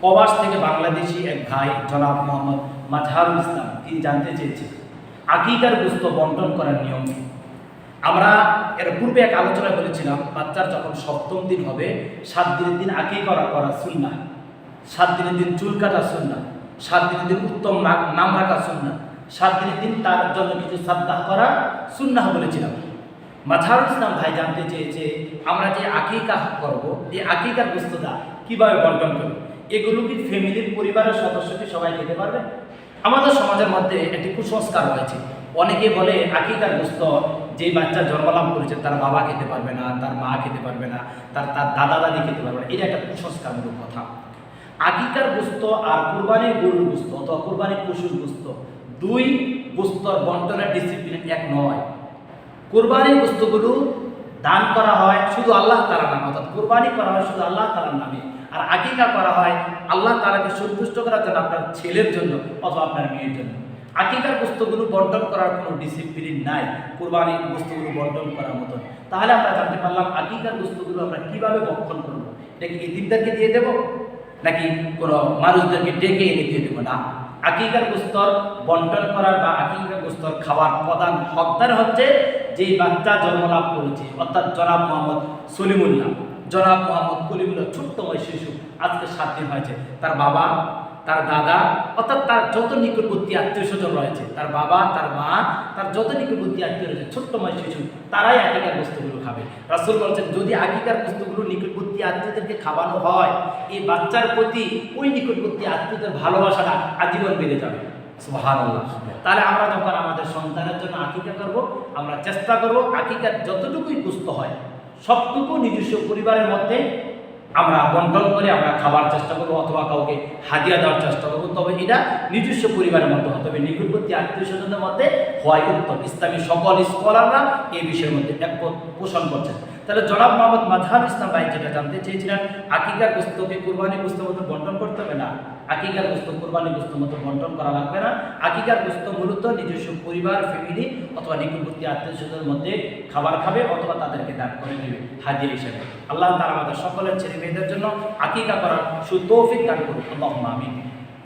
প্রবাস থেকে বাংলাদেশি এক ভাই, জনাব মোহাম্মদ মাজহারুল ইসলাম, তিনি জানতে চেয়েছেন, আকিকার গুস্ত বন্টন করার নিয়ম? আমরা এর পূর্বে এক আলোচনা করেছিলাম বাচ্চার যখন সপ্তম দিন হবে, সাত দিনের দিন আকিকা করা করা সুন্না সাত দিনের দিন চুল কাটা সুন্না সাত দিনের দিন উত্তম নাম রাখা সুন্না সাত দিনের দিন তার জন্য কিছু সাদ্দাহ করা সুন্নাহ বলেছিলাম। মাঝারুল ইসলাম ভাই জানতে চেয়েছে, আমরা যে আকিকা করব এই আকিকার বস্তুটা কীভাবে বন্টন করব? এগুলো কি ফ্যামিলির পরিবারের সদস্যকে সবাই খেতে পারবে? আমাদের সমাজের মধ্যে একটি কুসংস্কার রয়েছে। অনেকে বলে, আকিকার গোস্ত যে বাচ্চা জন্মলাভ করেছে, তার বাবা খেতে পারবে না, তার মা খেতে পারবে না, তার তার দাদা দাদি খেতে পারবে না। এটা একটা কুসংস্কারমূলক কথা। আকিকার গোস্ত আর কুরবানির গরুর গোস্ত অথবা কুরবানির পশুর গোস্ত দুই গোস্তর বন্টনের ডিসিপ্লিন এক নয়। কোরবানির বস্তুগুলো দান করা হয় শুধু আল্লাহ তালার নামে, অর্থাৎ কোরবানি করা হয় শুধু আল্লাহ তালার নামে। আর আকিকা করা হয়, আল্লাহ তালাকে সন্তুষ্ট করার জন্য আপনার ছেলের জন্য অথবা আপনার মেয়ের জন্য। আকিকার বস্তুগুলো বন্টন করার কোনো ডিসিপ্লিন নাই কোরবানির বস্তুগুলো বন্টন করার মতন। তাহলে আমরা জানতে পারলাম আকিকার বস্তুগুলো আমরা কীভাবে বক্ষণ করব? এটা কি এদিনদেরকে দিয়ে দেবো? নাকি কোনো মানুষদেরকে ডেকে এনে দিয়ে দেবো? না। আকিকার গুস্তর বন্টন করার বা আকিকার গুস্তর খাওয়ার প্রধান হকদার হচ্ছে যেই বাচ্চা জন্মলাভ করেছে, অর্থাৎ জনাব মোহাম্মদ সলিমুল্লাহ। জনাব মোহাম্মদ কলিমুল্লাহ ছোট্টময় শিশু আজকে সাত দিন হয়েছে। তার বাবা তার দাদা অর্থাৎ তার যত নিকটবর্তী আত্মীয় স্বজন রয়েছে তার বাবা তার মা তার যত নিকটবর্তী আত্মীয় রয়েছে ছোট্টময় শিশু তারাই আকিকার বস্তুগুলো খাবে। রাসুল বলছেন যদি আকিকার বস্তুগুলো নিকটবর্তী আত্মীয়দেরকে খাওয়ানো হয় এই বাচ্চার প্রতি ওই নিকটবর্তী আত্মীয়দের ভালোবাসাটা আজীবন বেড়ে যাবে। তাহলে আমরা যখন আমাদের সন্তানের জন্য আকিকা করব আমরা চেষ্টা করব আকিকার যতটুকুই সুস্থ হয় সবটুকু নিজস্ব পরিবারের মধ্যে আমরা বন্টন করে আমরা খাবার চেষ্টা করব অথবা কাউকে হাতিয়া দেওয়ার চেষ্টা করব। তবে এটা নিজস্ব পরিবারের মধ্যে হয় তবে নিকটবর্তী আত্মীয় স্বজনদের মধ্যে হওয়াই উত্তম। ইসলামী সকল স্কলাররা এই বিষয়ের মধ্যে এক পোষণ করছেন। তাহলে জনাব মোহাম্মদ মাঝহার ইসলাম ভাই যেটা জানতে চেয়েছিলেন, আকিকার পুস্তকে কুরবানি পুস্তক মতো বন্টন করতে হবে না। আকিকার পুস্তক, কুরবানি পুস্তক মতো বন্টন করা লাগবে না। আকিকার পুস্তক মূলত নিজস্ব পরিবার ফ্যামিলি অথবা নিকটবর্তী আত্মীয় স্বজনের মধ্যে খাবার খাবে অথবা তাদেরকে দান করে দেবে, হাজির হিসেবে। আল্লাহ তারা আমাদের সকলের ছেলে মেয়েদের জন্য আকিকা করার সুতৌফিক দান করুন। আল্লাহ আমিন।